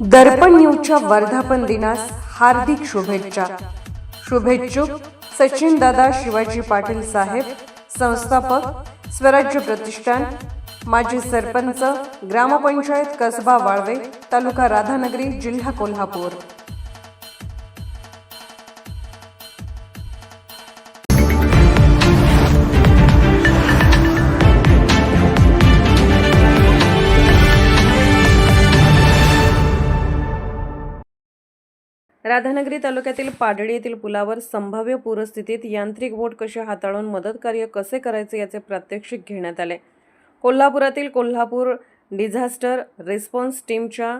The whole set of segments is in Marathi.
दर्पण न्यूजच्या वर्धापन दिनास हार्दिक शुभेच्छा. शुभेच्छुक सचिन दादा शिवाजी पाटील साहेब संस्थापक स्वराज्य प्रतिष्ठान माजी सरपंच ग्रामपंचायत कसबा वाळवे तालुका राधानगरी जिल्हा कोल्हापूर. राधानगरी तालुक्यातील पाडळी येथील पुलावर संभाव्य पूरस्थितीत यांत्रिक बोट कसे हाताळून मदत कार्य कसे करायचे याचे प्रात्यक्षिक घेण्यात आले. कोल्हापुरातील कोल्हापूर डिझास्टर रिस्पॉन्स टीमच्या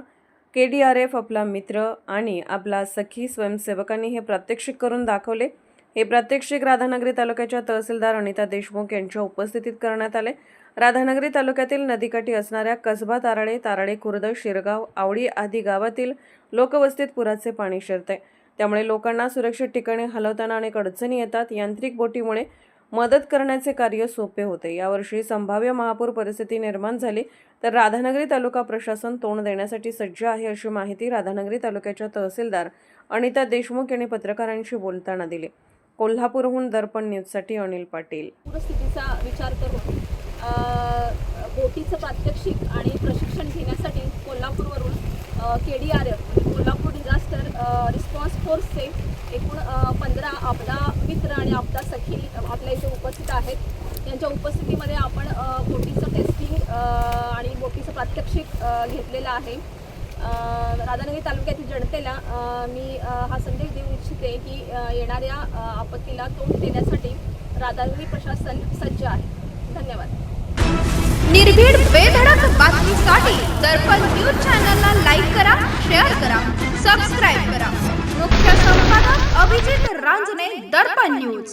के डी आर एफ आपला मित्र आणि आपला सखी स्वयंसेवकांनी हे प्रात्यक्षिक करून दाखवले. हे प्रात्यक्षिक राधानगरी तालुक्याच्या तहसीलदार अनिता देशमुख यांच्या उपस्थितीत करण्यात आले. राधानगरी तालुक्यातील नदीकाठी असणाऱ्या कसबा ताराळे ताराळे खुर्द शिरगाव आवडी आदी गावातील लोकवस्तीत पुराचे पाणी शिरते. त्यामुळे लोकांना सुरक्षित ठिकाणी हलवताना अनेक अडचणी येतात. यांत्रिक बोटीमुळे मदत करण्याचे कार्य सोपे होते. यावर्षी संभाव्य महापूर परिस्थिती निर्माण झाली तर राधानगरी तालुका प्रशासन तोंड देण्यासाठी सज्ज आहे अशी माहिती राधानगरी तालुक्याच्या तहसीलदार अनिता देशमुख यांनी पत्रकारांशी बोलताना दिली. कोल्हापूरहून दर्पण न्यूजसाठी अनिल पाटील. पूरस्थितीचा विचार करून बोटीचं प्रात्यक्षिक आणि प्रशिक्षण घेण्यासाठी कोल्हापूरवरून के डी आर एफ म्हणजे कोल्हापूर डिझास्टर रिस्पॉन्स फोर्सचे एकूण पंधरा आपला मित्र आणि आपला सखी आपल्या इथे उपस्थित आहेत. त्यांच्या उपस्थितीमध्ये आपण बोटीचं टेस्टिंग आणि बोटीचं प्रात्यक्षिक घेतलेलं आहे. राधानगरी तालुक्यातील जनतेला मी हा संदेश देऊ इच्छिते की येणाऱ्या आपत्तीला तोंड देण्यासाठी राधानगरी प्रशासन सज्ज आहे. धन्यवाद. निर्भीड बेधडक बातमीसाठी दर्पण न्यूज चॅनलला लाईक करा शेअर करा सबस्क्राईब करा. मुख्य संपादक अभिजित रांजणे दर्पण न्यूज.